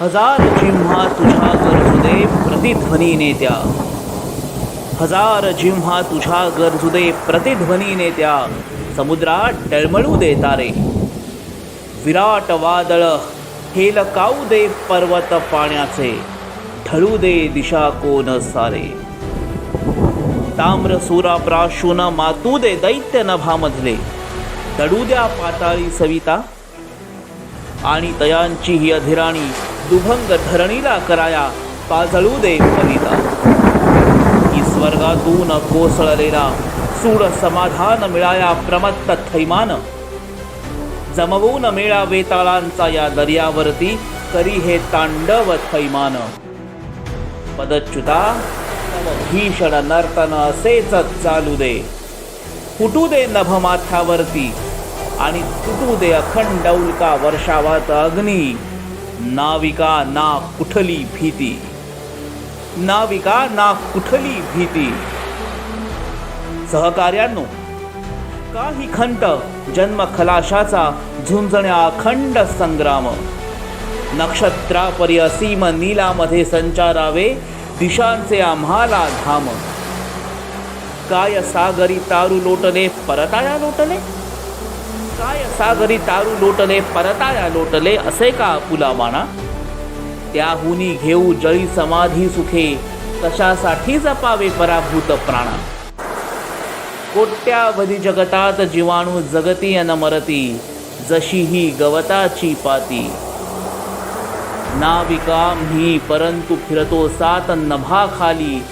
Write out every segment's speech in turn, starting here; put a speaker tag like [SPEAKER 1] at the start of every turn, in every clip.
[SPEAKER 1] हजार जिम्हा तुझ्या गरजुदे प्रतिध्वनी नेत्या हजार जिम्हा तुझ्या गरजुदे प्रतिध्वनी नेत्या समुद्रात डळमळू दे तारे. विराट वादळ हेलकाऊ दे पर्वत पाण्याचे. ढळू दे दिशा कोन सारे. ताम्र सुरा प्राशून मातू दे दैत्य नभामधले. दडू द्या पाताळी सविता. आणि तयांची ही अधिराणी दुभंग धरणीला कराया पाजळू दे कविता. की स्वर्गातून कोसळलेला सूड समाधान मिळाया प्रमत्त थैमान. जमवून मेळा वेताळांचा या दर्यावरती करी हे तांडव थैमान. पदच्युता भीषण नर्तन असेच चालू दे. फुटू दे नभमाथ्यावरती आणि तुटू दे अखंड उल्का वर्षावात अग्नी. नाविका ना कुठली भीती? नाविका ना कुठली भीती? सहकार्यांनो काही खंत जन्म खलाशाचा झुंजण्या अखंड संग्राम. नक्षत्रापरी असीम नीलामध्ये संचारावे दिशांचे आम्हाला धाम. काय सागरी तारू लोटले परताया लोटले? काय सागरी तारू लोटले परताया लोटले असे का पुलावाना त्याहुनी घेऊ जळी समाधी सुखे कशासाठी जपावे पराभूत प्राणा. कोट्यावधी जगतात जीवाणू जगती अन मरती जशी ही गवताची पाती. नाविकाम ही परंतु फिरतो सात नभाखाली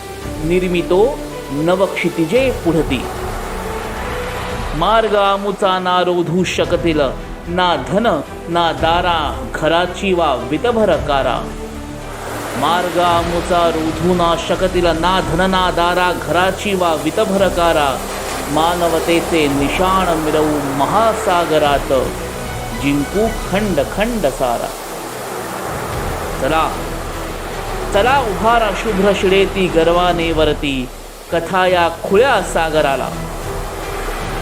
[SPEAKER 1] निर्मितो नवक्षितिजे पुढती. मार्ग आमुचा ना रोधू शकतील. ना धन ना दारा घराची वा वितभर कारा. मार्ग आमुचा रोधू ना शकतील. ना धन ना दारा घराची वा वितभर कारा. मानवतेचे निशाण मिरवू महासागरात. जिंकू खंड खंड सारा. चला. चला उभारा शुभ्र शिडेती गर्वाने वरती. कथा या खुळ्या सागराला.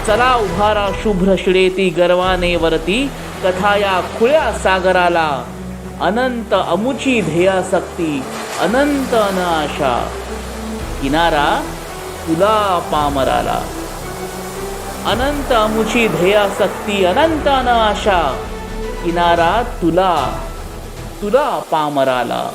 [SPEAKER 1] चला उभारा शुभ्र शिळेती गर्वाने वरती कथा या खुळ्या सागराला. अनंत अमुची ध्येयासक्ती अनंत अनाशा. किनारा तुला पामराला. अनंत अमुची ध्येयासक्ती अनंत अनाशा. किनारा तुला तुला पामराला.